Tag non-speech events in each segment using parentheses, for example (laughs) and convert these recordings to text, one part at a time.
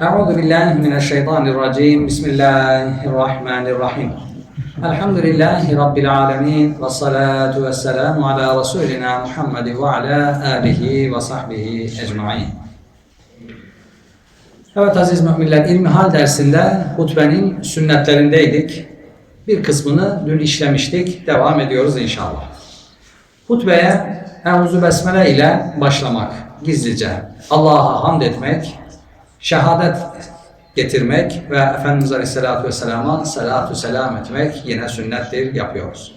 Euzu billahi mineşşeytanirracim. Bismillahirrahmanirrahim. Elhamdülillahi rabbil alamin ve salatu vesselamu ala resulina Muhammed ve ala alihi ve sahbihi ecmaîn. Evet aziz müminler, ilmi hal dersinde hutbenin sünnetlerindeydik. Bir kısmını dün işlemiştik. Devam ediyoruz inşallah. Hutbeye Euzu besmele ile başlamak, gizlice Allah'a hamd etmek, şehadet getirmek ve Efendimiz Aleyhisselatü Vesselam'a salatu selam etmek yine sünnettir, yapıyoruz.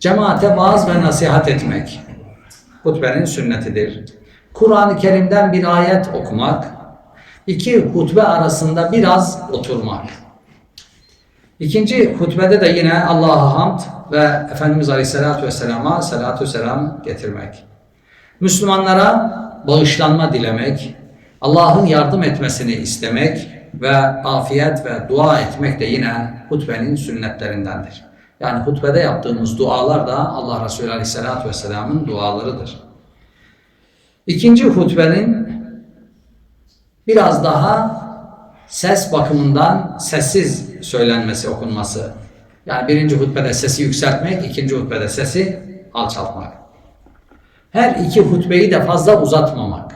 Cemaate vaaz ve nasihat etmek hutbenin sünnetidir. Kur'an-ı Kerim'den bir ayet okumak, iki hutbe arasında biraz oturmak. İkinci hutbede de yine Allah'a hamd ve Efendimiz Aleyhisselatü Vesselam'a salatu selam getirmek. Müslümanlara bağışlanma dilemek, Allah'ın yardım etmesini istemek ve afiyet ve dua etmek de yine hutbenin sünnetlerindendir. Yani hutbede yaptığımız dualar da Allah Resulü Aleyhisselatü Vesselam'ın dualarıdır. İkinci hutbenin biraz daha ses bakımından sessiz söylenmesi, okunması. Yani birinci hutbede sesi yükseltmek, ikinci hutbede sesi alçaltmak. Her iki hutbeyi de fazla uzatmamak.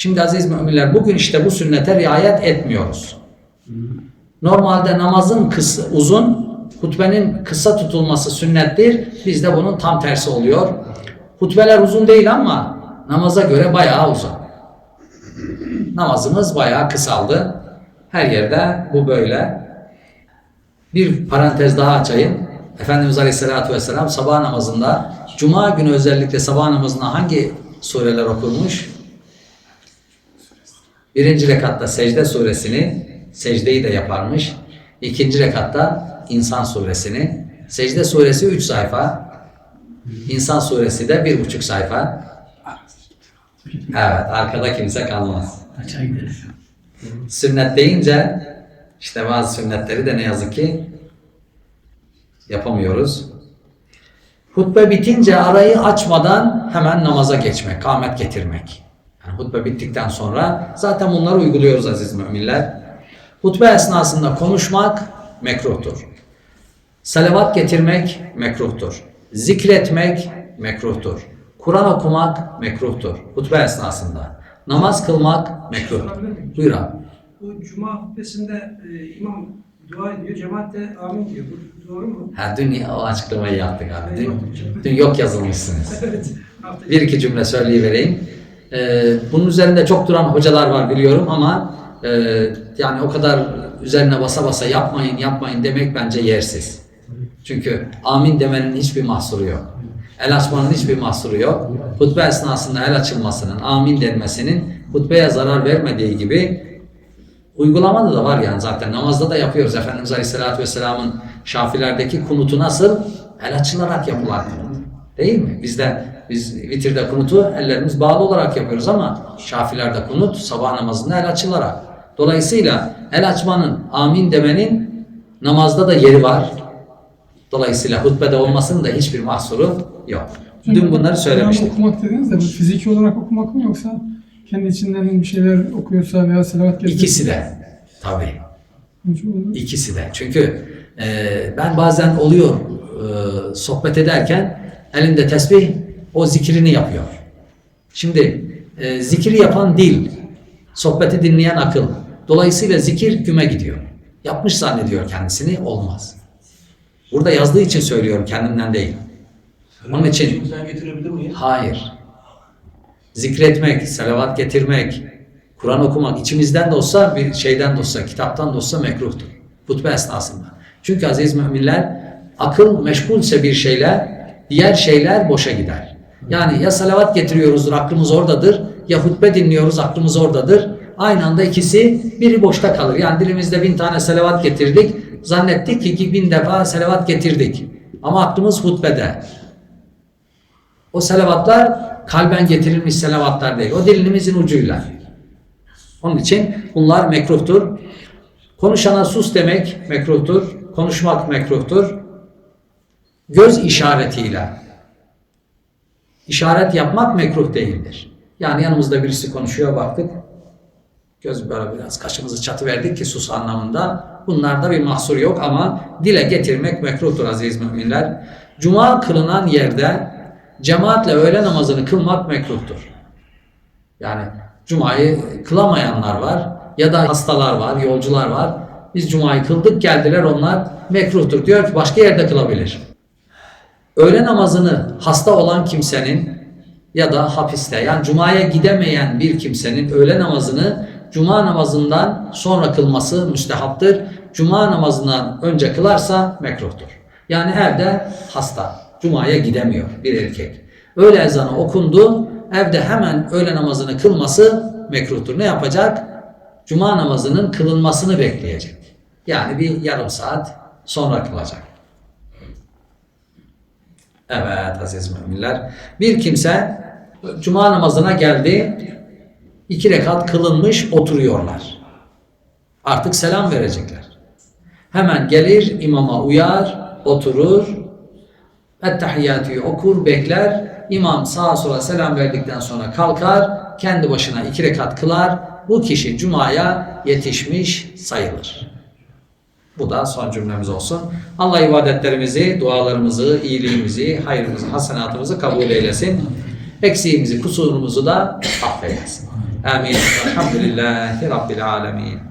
Şimdi aziz müminler bugün işte bu sünnete riayet etmiyoruz. Normalde namazın kısa, uzun, hutbenin kısa tutulması sünnettir. Bizde bunun tam tersi oluyor. Hutbeler uzun değil ama namaza göre bayağı uzun. Namazımız bayağı kısaldı. Her yerde bu böyle. Bir parantez daha açayım. Efendimiz Aleyhisselatü Vesselam sabah namazında, Cuma günü özellikle sabah namazında hangi sureler okurmuş? Birinci rekatta secde suresini, secdeyi de yaparmış. İkinci rekatta İnsan suresini. Secde suresi 3 sayfa. İnsan suresi de bir buçuk sayfa. Evet, arkada kimse kalmaz. Sünnet deyince işte bazı sünnetleri de ne yazık ki yapamıyoruz. Hutbe bitince arayı açmadan hemen namaza geçmek, kâmet getirmek. Yani hutbe bittikten sonra zaten bunları uyguluyoruz aziz müminler. Hutbe esnasında konuşmak mekruhtur. Salavat getirmek mekruhtur. Zikretmek mekruhtur. Kur'an okumak mekruhtur. Hutbe esnasında. Namaz kılmak mekruhtur. Buyur abi. Bu cuma hutbesinde e, imam dua ediyor, cemaat de amin diyor. Bu doğru mu? Ha, dün o açıklamayı yaptık abi. Dün, dün yok yazılmışsınız. (laughs) evet. Bir iki cümle söyleyivereyim. Ee, bunun üzerinde çok duran hocalar var biliyorum ama e, yani o kadar üzerine basa basa yapmayın yapmayın demek bence yersiz. Çünkü amin demenin hiçbir mahsuru yok. El açmanın hiçbir mahsuru yok. Hutbe esnasında el açılmasının, amin denmesinin hutbeye zarar vermediği gibi uygulamada da var yani zaten. Namazda da yapıyoruz. Efendimiz Aleyhisselatü Vesselam'ın Şafilerdeki kunutu nasıl? El açılarak yapılan kunut. Değil mi? Bizde biz vitirde kunutu ellerimiz bağlı olarak yapıyoruz ama Şafilerde kunut sabah namazında el açılarak. Dolayısıyla el açmanın, amin demenin namazda da yeri var. Dolayısıyla hutbede olmasının da hiçbir mahsuru yok. Dün bunları söylemiştik. Okumak dediniz de bu fiziki olarak okumak mı yoksa kendi içinden bir şeyler okuyorsa veya selavat getiriyorsa? İkisi de. Tabii. İkisi de. Çünkü e, ben bazen oluyor e, sohbet ederken elinde tesbih o zikrini yapıyor. Şimdi e, zikri yapan dil, sohbeti dinleyen akıl. Dolayısıyla zikir güme gidiyor. Yapmış zannediyor kendisini, olmaz. Burada yazdığı için söylüyorum, kendimden değil. Onun için? Hayır. Zikretmek, salavat getirmek, Kur'an okumak içimizden de olsa bir şeyden de olsa, kitaptan da olsa mekruhtur. Hutbe esnasında. Çünkü aziz müminler akıl meşgulse bir şeyle diğer şeyler boşa gider. Yani ya salavat getiriyoruzdur aklımız oradadır ya hutbe dinliyoruz aklımız oradadır. Aynı anda ikisi biri boşta kalır. Yani dilimizde bin tane salavat getirdik. Zannettik ki bin defa salavat getirdik. Ama aklımız hutbede. O selavatlar kalben getirilmiş selavatlar değil. O dilimizin ucuyla. Onun için bunlar mekruhtur. Konuşana sus demek mekruhtur. Konuşmak mekruhtur. Göz işaretiyle işaret yapmak mekruh değildir. Yani yanımızda birisi konuşuyor baktık. Göz böyle biraz kaşımızı çatı verdik ki sus anlamında. Bunlarda bir mahsur yok ama dile getirmek mekruhtur aziz müminler. Cuma kılınan yerde cemaatle öğle namazını kılmak mekruhtur. Yani cumayı kılamayanlar var ya da hastalar var, yolcular var. Biz cumayı kıldık geldiler onlar mekruhtur. Diyor ki başka yerde kılabilir. Öğle namazını hasta olan kimsenin ya da hapiste yani cumaya gidemeyen bir kimsenin öğle namazını cuma namazından sonra kılması müstehaptır. Cuma namazından önce kılarsa mekruhtur. Yani evde hasta, cumaya gidemiyor bir erkek. Öğle ezanı okundu, evde hemen öğle namazını kılması mekruhtur. Ne yapacak? Cuma namazının kılınmasını bekleyecek. Yani bir yarım saat sonra kılacak. Evet aziz müminler. Bir kimse cuma namazına geldi. iki rekat kılınmış oturuyorlar. Artık selam verecekler. Hemen gelir imama uyar, oturur. Ettehiyyatü'yü okur, bekler. İmam sağa sola selam verdikten sonra kalkar. Kendi başına iki rekat kılar. Bu kişi cumaya yetişmiş sayılır. Bu da son cümlemiz olsun. Allah ibadetlerimizi, dualarımızı, iyiliğimizi, hayrımızı, hasenatımızı kabul eylesin. Eksiğimizi, kusurumuzu da affeylesin. Amin. Elhamdülillahi Rabbil alemin.